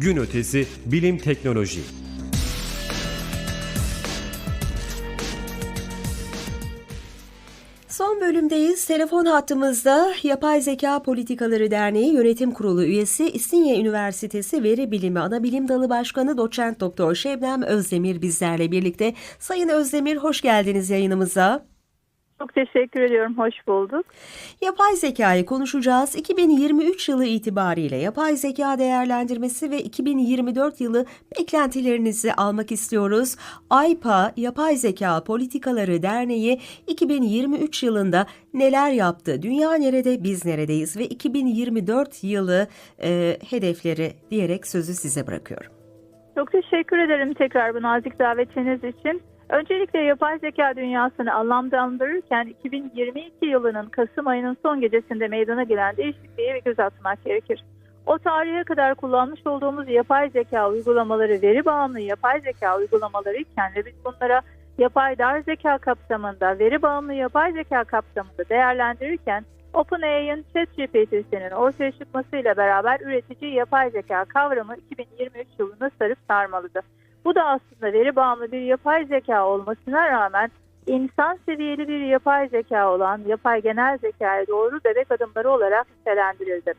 Gün ötesi bilim teknoloji. Son bölümdeyiz. Telefon hattımızda Yapay Zeka Politikaları Derneği Yönetim Kurulu üyesi İstinye Üniversitesi Veri Bilimi Anabilim Dalı Başkanı Doçent Doktor Şebnem Özdemir bizlerle birlikte. Sayın Özdemir hoş geldiniz yayınımıza. Çok teşekkür ediyorum. Hoş bulduk. Yapay zekayı konuşacağız. 2023 yılı itibariyle yapay zeka değerlendirmesi ve 2024 yılı beklentilerinizi almak istiyoruz. AYPA Yapay Zeka Politikaları Derneği 2023 yılında neler yaptı? Dünya nerede, biz neredeyiz? Ve 2024 yılı e, hedefleri diyerek sözü size bırakıyorum. Çok teşekkür ederim tekrar bu nazik davetiniz için. Öncelikle yapay zeka dünyasını anlamlandırırken 2022 yılının Kasım ayının son gecesinde meydana gelen değişikliğe göz atmak gerekir. O tarihe kadar kullanmış olduğumuz yapay zeka uygulamaları veri bağımlı yapay zeka uygulamaları iken ve biz bunlara yapay dar zeka kapsamında, veri bağımlı yapay zeka kapsamında değerlendirirken OpenAI'ın ChatGPT'sinin ortaya çıkmasıyla beraber üretici yapay zeka kavramı 2023 yılını sarıp sarmalıdı. Bu da aslında veri bağımlı bir yapay zeka olmasına rağmen insan seviyeli bir yapay zeka olan yapay genel zekaya doğru bebek adımları olarak nitelendirildi.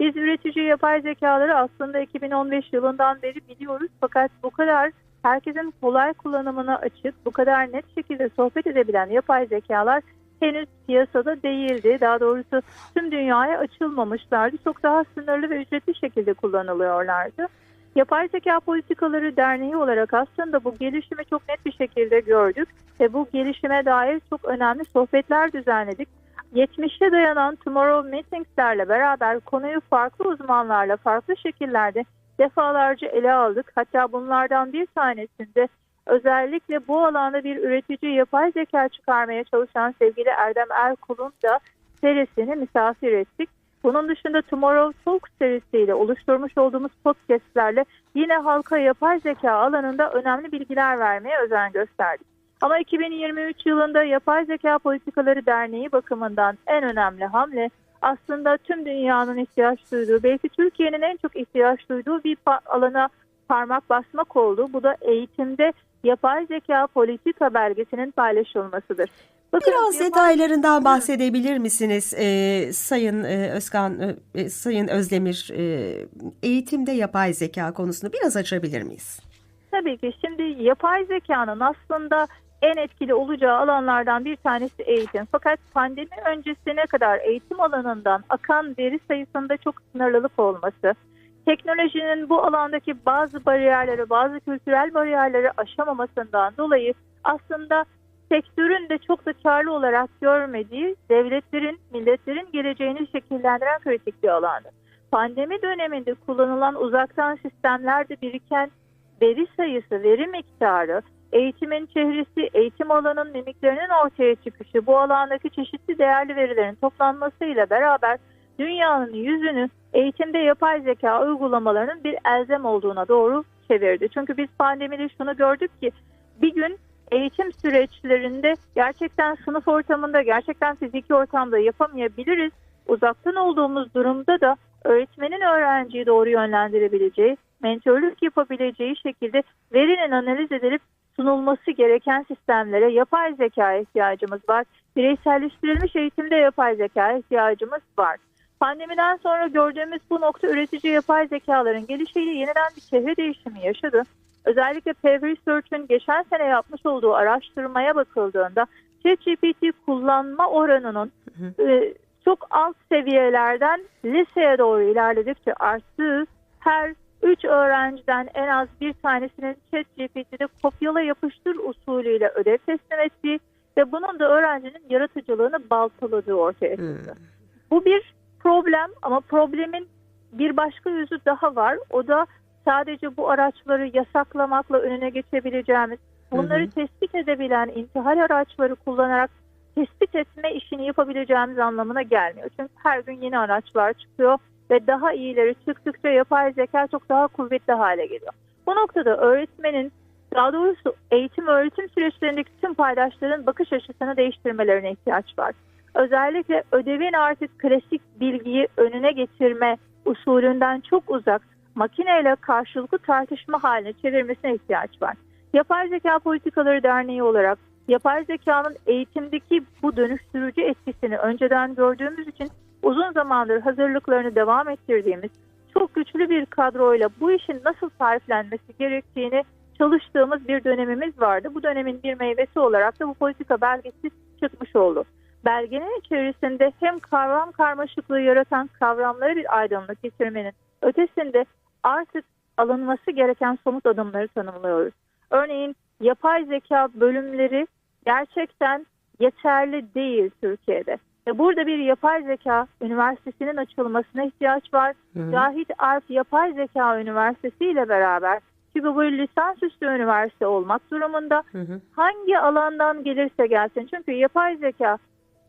Biz üretici yapay zekaları aslında 2015 yılından beri biliyoruz fakat bu kadar herkesin kolay kullanımına açık, bu kadar net şekilde sohbet edebilen yapay zekalar henüz piyasada değildi. Daha doğrusu tüm dünyaya açılmamışlardı. Çok daha sınırlı ve ücretli şekilde kullanılıyorlardı. Yapay Zeka Politikaları Derneği olarak aslında bu gelişimi çok net bir şekilde gördük ve bu gelişime dair çok önemli sohbetler düzenledik. 70'e dayanan Tomorrow Meetings'lerle beraber konuyu farklı uzmanlarla farklı şekillerde defalarca ele aldık. Hatta bunlardan bir tanesinde özellikle bu alanda bir üretici yapay zeka çıkarmaya çalışan sevgili Erdem Erkul'un da serisini misafir ettik. Bunun dışında Tomorrow Talk serisiyle oluşturmuş olduğumuz podcastlerle yine halka yapay zeka alanında önemli bilgiler vermeye özen gösterdik. Ama 2023 yılında Yapay Zeka Politikaları Derneği bakımından en önemli hamle aslında tüm dünyanın ihtiyaç duyduğu, belki Türkiye'nin en çok ihtiyaç duyduğu bir alana parmak basmak oldu. Bu da eğitimde yapay zeka politika belgesinin paylaşılmasıdır. Bakın, Biraz yapay... detaylarından bahsedebilir misiniz e, Sayın e, Özkan, e, e, Sayın Özdemir e, eğitimde yapay zeka konusunu biraz açabilir miyiz? Tabii ki. Şimdi yapay zekanın aslında en etkili olacağı alanlardan bir tanesi eğitim. Fakat pandemi öncesine kadar eğitim alanından akan veri sayısında çok sınırlılık olması, teknolojinin bu alandaki bazı bariyerleri, bazı kültürel bariyerleri aşamamasından dolayı aslında sektörün de çok da karlı olarak görmediği devletlerin, milletlerin geleceğini şekillendiren kritik bir alandı. Pandemi döneminde kullanılan uzaktan sistemlerde biriken veri sayısı, veri miktarı, eğitimin çehresi, eğitim alanının mimiklerinin ortaya çıkışı, bu alandaki çeşitli değerli verilerin toplanmasıyla beraber dünyanın yüzünü eğitimde yapay zeka uygulamalarının bir elzem olduğuna doğru çevirdi. Çünkü biz pandemide şunu gördük ki bir gün eğitim süreçlerinde gerçekten sınıf ortamında, gerçekten fiziki ortamda yapamayabiliriz. Uzaktan olduğumuz durumda da öğretmenin öğrenciyi doğru yönlendirebileceği, mentörlük yapabileceği şekilde verinin analiz edilip sunulması gereken sistemlere yapay zeka ihtiyacımız var. Bireyselleştirilmiş eğitimde yapay zeka ihtiyacımız var. Pandemiden sonra gördüğümüz bu nokta üretici yapay zekaların gelişiyle yeniden bir çehre değişimi yaşadı. Özellikle Pew Research'ın geçen sene yapmış olduğu araştırmaya bakıldığında ChatGPT kullanma oranının e, çok alt seviyelerden liseye doğru ilerledikçe arttığı her 3 öğrenciden en az bir tanesinin ChatGPT'de kopyala yapıştır usulüyle ödev teslim ettiği ve bunun da öğrencinin yaratıcılığını baltaladığı ortaya çıktı. Hmm. Bu bir problem ama problemin bir başka yüzü daha var. O da sadece bu araçları yasaklamakla önüne geçebileceğimiz, bunları hı hı. tespit edebilen intihal araçları kullanarak tespit etme işini yapabileceğimiz anlamına gelmiyor. Çünkü her gün yeni araçlar çıkıyor ve daha iyileri çıktıkça yapay zeka çok daha kuvvetli hale geliyor. Bu noktada öğretmenin daha doğrusu eğitim öğretim süreçlerindeki tüm paydaşların bakış açısını değiştirmelerine ihtiyaç var. Özellikle ödevin artık klasik bilgiyi önüne getirme usulünden çok uzak makineyle karşılıklı tartışma haline çevirmesine ihtiyaç var. Yapay Zeka Politikaları Derneği olarak yapay zekanın eğitimdeki bu dönüştürücü etkisini önceden gördüğümüz için uzun zamandır hazırlıklarını devam ettirdiğimiz çok güçlü bir kadroyla bu işin nasıl tariflenmesi gerektiğini çalıştığımız bir dönemimiz vardı. Bu dönemin bir meyvesi olarak da bu politika belgesi çıkmış oldu. Belgenin içerisinde hem kavram karmaşıklığı yaratan kavramları bir aydınlık getirmenin ötesinde artık alınması gereken somut adımları tanımlıyoruz. Örneğin yapay zeka bölümleri gerçekten yeterli değil Türkiye'de. Ve burada bir yapay zeka üniversitesinin açılmasına ihtiyaç var. Cahit Arp Yapay Zeka Üniversitesi ile beraber çünkü bu lisansüstü üniversite olmak durumunda Hı hı. hangi alandan gelirse gelsin. Çünkü yapay zeka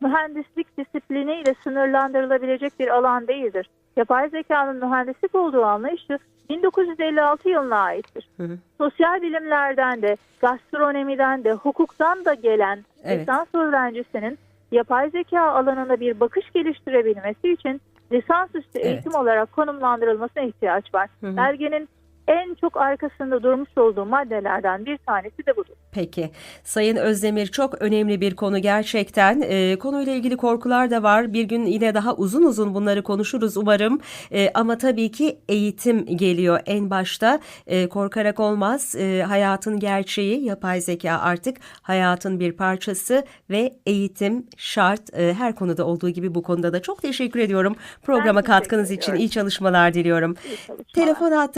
mühendislik disipliniyle sınırlandırılabilecek bir alan değildir. Yapay zekanın mühendislik olduğu anlayışı 1956 yılına aittir. Hı hı. Sosyal bilimlerden de, gastronomiden de, hukuktan da gelen Evet. lisans öğrencisinin yapay zeka alanında bir bakış geliştirebilmesi için lisansüstü Evet. eğitim olarak konumlandırılmasına ihtiyaç var. Hı hı. Belgenin en çok arkasında durmuş olduğu maddelerden bir tanesi de budur. Peki. Sayın Özdemir çok önemli bir konu gerçekten. Ee, konuyla ilgili korkular da var. Bir gün yine daha uzun uzun bunları konuşuruz umarım. Ee, ama tabii ki eğitim geliyor en başta. Ee, korkarak olmaz. Ee, hayatın gerçeği, yapay zeka artık hayatın bir parçası ve eğitim şart. Ee, her konuda olduğu gibi bu konuda da çok teşekkür ediyorum. Programa teşekkür katkınız için iyi çalışmalar diliyorum. İyi çalışmalar. Telefon hattı